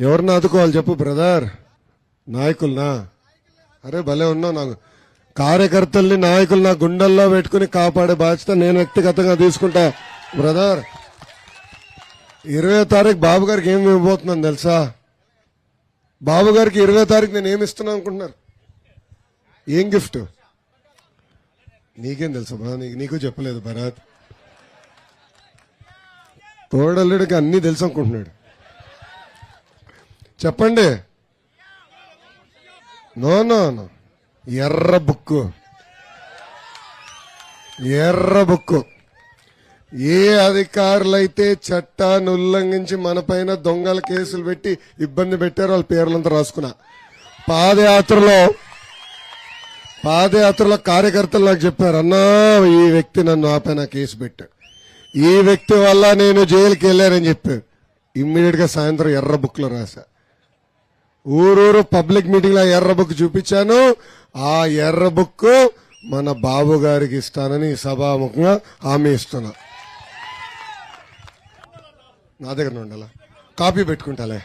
ఎవరిని ఆదుకోవాలి చెప్పు బ్రదర్? నాయకులనా? అరే భలే ఉన్నావు నాకు. కార్యకర్తల్ని నాయకులు నా గుండెల్లో పెట్టుకుని కాపాడే బాధ్యత నేను వ్యక్తిగతంగా తీసుకుంటా. బ్రదర్ ఇరవై తారీఖు బాబు గారికి ఏమి ఇవ్వబోతున్నాను తెలుసా? బాబు గారికి ఇరవై తారీఖు నేను ఏమి ఇస్తున్నాను అనుకుంటున్నారు? ఏం గిఫ్ట్? నీకేం తెలుసు నీకు నీకు చెప్పలేదు భరత్. తోడల్లుడికి అన్నీ తెలుసు అనుకుంటున్నాడు. చెప్పండి. No no no. ఎర్ర బుక్కు. ఎర్ర బుక్కు. ఏ అధికారులైతే చట్టాన్ని ఉల్లంఘించి మన పైన దొంగల కేసులు పెట్టి ఇబ్బంది పెట్టారో వాళ్ళ పేర్లంతా రాసుకున్నా. పాదయాత్రలో పాదయాత్రలో కార్యకర్తలు నాకు చెప్పారు అన్నా ఈ వ్యక్తి నన్ను ఆపైన కేసు పెట్టు. ఈ వ్యక్తి వల్ల నేను జైలుకి వెళ్ళానని చెప్పారు. ఇమ్మీడియట్గా సాయంత్రం ఎర్ర బుక్లో రాశా. ఊరూరు పబ్లిక్ మీటింగ్లో ఎర్ర బుక్ చూపించాను. ఆ ఎర్ర బుక్ మన బాబు గారికి ఇస్తానని సభాముఖంగా హామీ ఇస్తున్నా. నా దగ్గర ఉండాలా కాపీ పెట్టుకుంటాలే.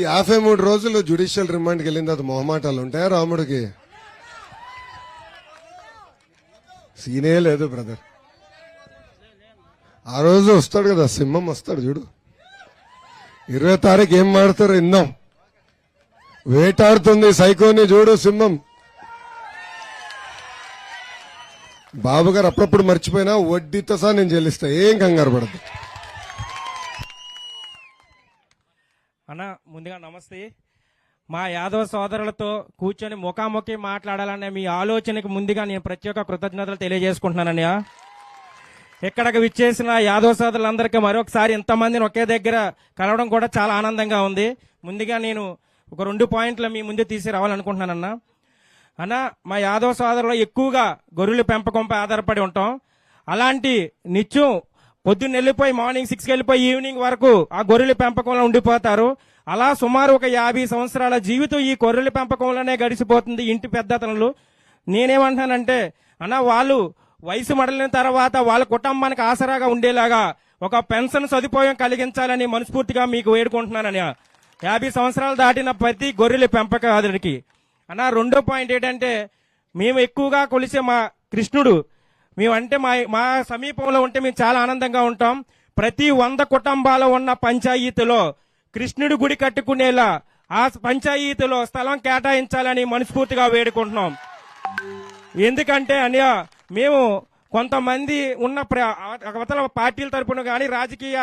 యాభై మూడు రోజులు జ్యుడిషియల్ రిమాండ్కి వెళ్ళిన తర్వాత మొహమాటాలు ఉంటాయా రాముడికి? సీనే లేదు బ్రదర్ ఆ రోజు వస్తాడు కదా సింహం వస్తాడు చూడు. ఇరవై తారీఖు ఏం మాడతారో ఇందాం వేటాడుతుంది సైకోని చూడు సింహం. బాబు గారు అప్పుడప్పుడు మర్చిపోయినా వడ్డీతో సహా నేను చెల్లిస్తా ఏం కంగారు పడదు అన్న ముందుగా నమస్తే. మా యాదవ సోదరులతో కూర్చొని ముఖాముఖి మాట్లాడాలనే మీ ఆలోచనకి ముందుగా నేను ప్రత్యేక కృతజ్ఞతలు తెలియజేసుకుంటున్నానన్నయ్య. ఇక్కడికి విచ్చేసిన యాదవ సోదరులందరికీ మరొకసారి ఇంతమందిని ఒకే దగ్గర కలవడం కూడా చాలా ఆనందంగా ఉంది. ముందుగా నేను ఒక రెండు పాయింట్లు మీ ముందు తీసి రావాలనుకుంటున్నానన్నా. అన్న మా యాదవ సోదరులు ఎక్కువగా గొర్రెల పెంపకంపై ఆధారపడి ఉంటాం. అలాంటి నిత్యం పొద్దున్న వెళ్ళిపోయి మార్నింగ్ సిక్స్కి వెళ్ళిపోయి ఈవినింగ్ వరకు ఆ గొర్రెల పెంపకంలో ఉండిపోతారు. అలా సుమారు ఒక యాభై సంవత్సరాల జీవితం ఈ గొర్రెల పెంపకంలోనే గడిచిపోతుంది ఇంటి పెద్దతనులు నేనేమంటానంటే అన్న వాళ్ళు వయసు మడలిన తర్వాత వాళ్ళ కుటుంబానికి ఆసరాగా ఉండేలాగా ఒక పెన్షన్ సదుపాయం కలిగించాలని మనస్ఫూర్తిగా మీకు వేడుకుంటున్నానని. యాభై సంవత్సరాలు దాటిన ప్రతి గొర్రెల పెంపకాదుడికి అన్న రెండో పాయింట్ ఏంటంటే మేము ఎక్కువగా కొలిసే మా కృష్ణుడు మేమంటే మా మా సమీపంలో ఉంటే మేము చాలా ఆనందంగా ఉంటాం. ప్రతి వంద కుటుంబాలు ఉన్న పంచాయతీలో కృష్ణుడి గుడి కట్టుకునేలా ఆ పంచాయతీలో స్థలం కేటాయించాలని మనస్ఫూర్తిగా వేడుకుంటున్నాం. ఎందుకంటే అన్య మేము కొంతమంది ఉన్న అవతల పార్టీల తరపున కానీ రాజకీయ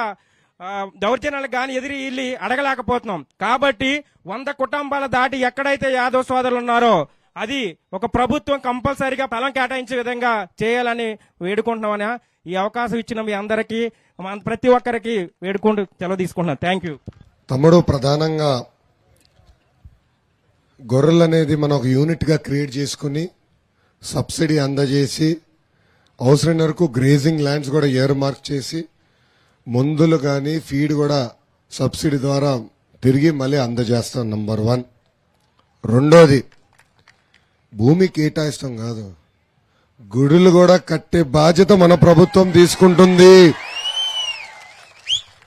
దౌర్జన్యాలకు కానీ ఎదిరి వెళ్ళి అడగలేకపోతున్నాం. కాబట్టి వంద కుటుంబాల దాటి ఎక్కడైతే యాదవ్ సోదరులు ఉన్నారో అది ఒక ప్రభుత్వం కంపల్సరీగా ఫలం కేటాయించే విధంగా చేయాలని వేడుకుంటున్నామని ఈ అవకాశం ఇచ్చిన మీ అందరికీ ప్రతి ఒక్కరికి వేడుకుంటూ సెలవు తీసుకుంటున్నాను థ్యాంక్ యూ. తమ్ముడు ప్రధానంగా గొర్రెలు అనేది మనం ఒక యూనిట్గా క్రియేట్ చేసుకుని సబ్సిడీ అందజేసి అవసరం వరకు గ్రేజింగ్ ల్యాండ్స్ కూడా ఇయర్ మార్క్ చేసి మందులు కానీ ఫీడ్ కూడా సబ్సిడీ ద్వారా తిరిగి మళ్ళీ అందజేస్తాం నంబర్ వన్ రెండోది భూమి కేటాయిస్తాం కాదు. గుడులు కూడా కట్టే బాధ్యత మన ప్రభుత్వం తీసుకుంటుంది.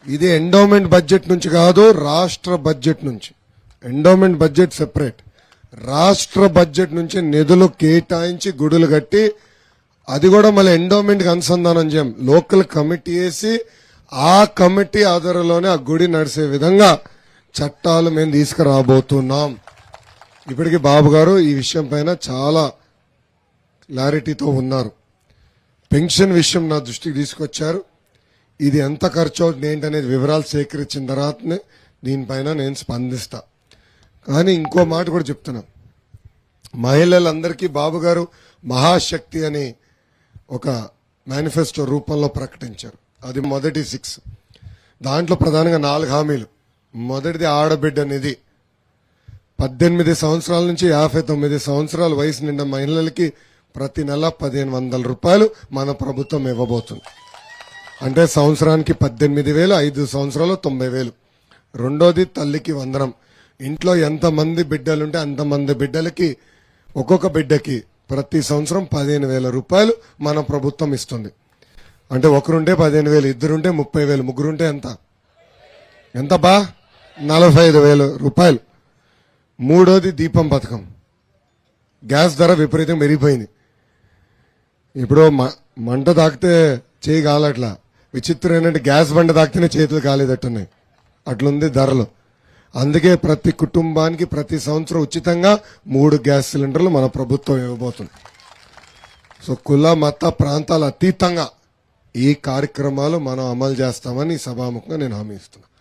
ఇది ఎండోమెంట్ బడ్జెట్ నుంచి కాదు రాష్ట్ర బడ్జెట్ నుంచి. ఎండోమెంట్ బడ్జెట్ సెపరేట్ రాష్ట్ర బడ్జెట్ నుంచి నిధులు కేటాయించి గుడులు కట్టి అది కూడా మళ్ళీ ఎండోమెంట్కి అనుసంధానం చేయం. లోకల్ కమిటీ వేసి ఆ కమిటీ ఆధారంలోనే ఆ గుడి నడిసే విధంగా చట్టాలు మేము తీసుకురాబోతున్నాం. ఇప్పటికి బాబు గారు ఈ విషయం పైన చాలా క్లారిటీతో ఉన్నారు. పెన్షన్ విషయం నా దృష్టికి తీసుకొచ్చారు. ఇది ఎంత ఖర్చు అవుతుంది ఏంటనేది వివరాలు సేకరించిన తర్వాతనే దీనిపైన నేను స్పందిస్తాను కానీ ఇంకో మాట కూడా చెప్తున్నా. మహిళలందరికీ బాబు గారు మహాశక్తి అని ఒక మేనిఫెస్టో రూపంలో ప్రకటించారు. అది మొదటి సిక్స్. దాంట్లో ప్రధానంగా నాలుగు హామీలు. మొదటిది ఆడబిడ్డ నిధి. పద్దెనిమిది సంవత్సరాల నుంచి యాభై తొమ్మిది సంవత్సరాల వయసు నిండా మహిళలకి ప్రతి నెల పదిహేను వందల రూపాయలు మన ప్రభుత్వం ఇవ్వబోతుంది. అంటే సంవత్సరానికి పద్దెనిమిది వేలు ఐదు సంవత్సరాలు తొంభై వేలు. రెండోది తల్లికి వందనం. ఇంట్లో ఎంతమంది బిడ్డలుంటే అంతమంది బిడ్డలకి ఒక్కొక్క బిడ్డకి ప్రతి సంవత్సరం పదిహేను వేల రూపాయలు మన ప్రభుత్వం ఇస్తుంది. అంటే ఒకరుంటే పదిహేను వేలు ఇద్దరుంటే ముప్పై వేలు ముగ్గురుంటే ఎంత? ఎంత బా? నలభై ఐదు వేలు రూపాయలు. మూడోది దీపం పథకం. గ్యాస్ ధర విపరీతం పెరిగిపోయింది. ఇప్పుడు మ- మంట తాకితే చేయి కాలట్లా. విచిత్రం ఏంటంటే గ్యాస్ బండ తాకితేనే చేతులు కాలేదట్టున్నాయి. అట్లుంది ధరలు. అందుకే ప్రతి కుటుంబానికి ప్రతి సంవత్సరం ఉచితంగా మూడు గ్యాస్ సిలిండర్లు మన ప్రభుత్వం ఇవ్వబోతుంది. సో కుల మత ప్రాంతాల అతీతంగా ఈ కార్యక్రమాలు మనం అమలు చేస్తామని ఈ సభాముఖంగా నేను హామీ ఇస్తున్నాను.